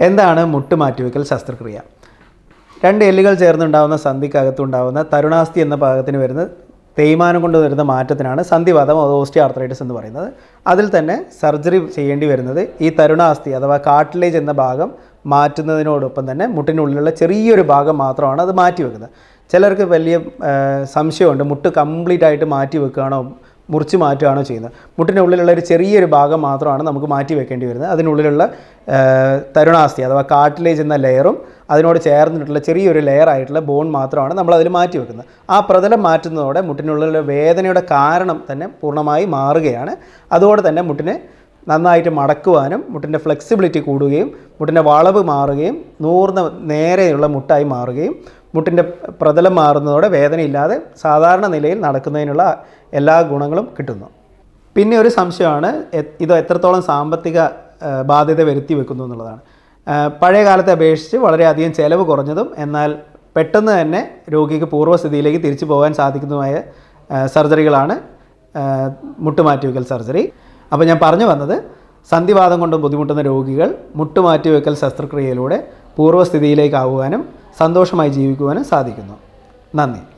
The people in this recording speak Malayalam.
എന്താണ് മുട്ട് മാറ്റിവെക്കൽ ശസ്ത്രക്രിയ? രണ്ട് എല്ലുകൾ ചേർന്നുണ്ടാകുന്ന സന്ധിക്കകത്തുണ്ടാകുന്ന തരുണാസ്ഥി എന്ന ഭാഗത്തിന് വരുന്ന തേയ്മാനം കൊണ്ട് വരുന്ന മാറ്റത്തിനാണ് സന്ധിവാദം ഓസ്റ്റിയോ ആർത്രൈറ്റിസ് എന്ന് പറയുന്നത്. അതിൽ തന്നെ സർജറി ചെയ്യേണ്ടി വരുന്നത് ഈ തരുണാസ്ഥി അഥവാ കാട്ടിലേജ് എന്ന ഭാഗം മാറ്റുന്നതിനോടൊപ്പം തന്നെ മുട്ടിനുള്ളിലുള്ള ചെറിയൊരു ഭാഗം മാത്രമാണ് അത് മാറ്റി വെക്കുന്നത് ചിലർക്ക് വലിയ സംശയമുണ്ട് മുട്ട് കംപ്ലീറ്റ് ആയിട്ട് മാറ്റി വെക്കുകയാണോ മുറിച്ച് മാറ്റുകയാണോ ചെയ്യുന്നത്. മുട്ടിന്റെ ഉള്ളിലുള്ള ഒരു ചെറിയൊരു ഭാഗം മാത്രമാണ് നമുക്ക് മാറ്റി വെക്കേണ്ടി വരുന്നത്. അതിനുള്ളിലുള്ള തരുണാസ്ഥി അഥവാ കാട്ടിലേജ് എന്ന ലെയറും അതിനോട് ചേർന്നിട്ടുള്ള ചെറിയൊരു ലെയർ ആയിട്ടുള്ള ബോൺ മാത്രമാണ് നമ്മൾ അതിൽ മാറ്റി വെക്കുന്നത്. ആ പ്രതലം മാറ്റുന്നതോടെ മുട്ടിനുള്ളിലെ വേദനയുടെ കാരണം തന്നെ പൂർണമായി മാറുകയാണ്. അതുകൊണ്ട് തന്നെ മുട്ടിനെ നന്നായിട്ട് മടക്കുവാനും മുട്ടിന്റെ ഫ്ലെക്സിബിലിറ്റി കൂടുകയും മുട്ടിന്റെ വളവ് മാറുകയും നൂർന്ന നേരെയുള്ള മുട്ടായി മാറുകയും മുട്ടിന്റെ പ്രതലം മാറുന്നതോടെ വേദനയില്ലാതെ സാധാരണ നിലയിൽ നടക്കുന്നതിനുള്ള എല്ലാ ഗുണങ്ങളും കിട്ടുന്നു. പിന്നെ ഒരു സംശയമാണ് ഇത് എത്രത്തോളം സാമ്പത്തിക ബാധ്യത വരുത്തി വെക്കുന്നു എന്നുള്ളതാണ്. പഴയ കാലത്തെ അപേക്ഷിച്ച് വളരെയധികം ചിലവ് കുറഞ്ഞതും എന്നാൽ പെട്ടെന്ന് തന്നെ രോഗിക്ക് പൂർവസ്ഥിതിയിലേക്ക് തിരിച്ചു പോകാൻ സാധിക്കുന്നതുമായ സർജറികളാണ് മുട്ടുമാറ്റിവെക്കൽ സർജറി. അപ്പോൾ ഞാൻ പറഞ്ഞു വന്നത് സന്ധിവാദം കൊണ്ട് ബുദ്ധിമുട്ടുന്ന രോഗികൾ മുട്ടുമാറ്റിവെക്കൽ ശസ്ത്രക്രിയയിലൂടെ പൂർവസ്ഥിതിയിലേക്കാവുവാനും സന്തോഷമായി ജീവിക്കുവാനും സാധിക്കുന്നു. നന്ദി.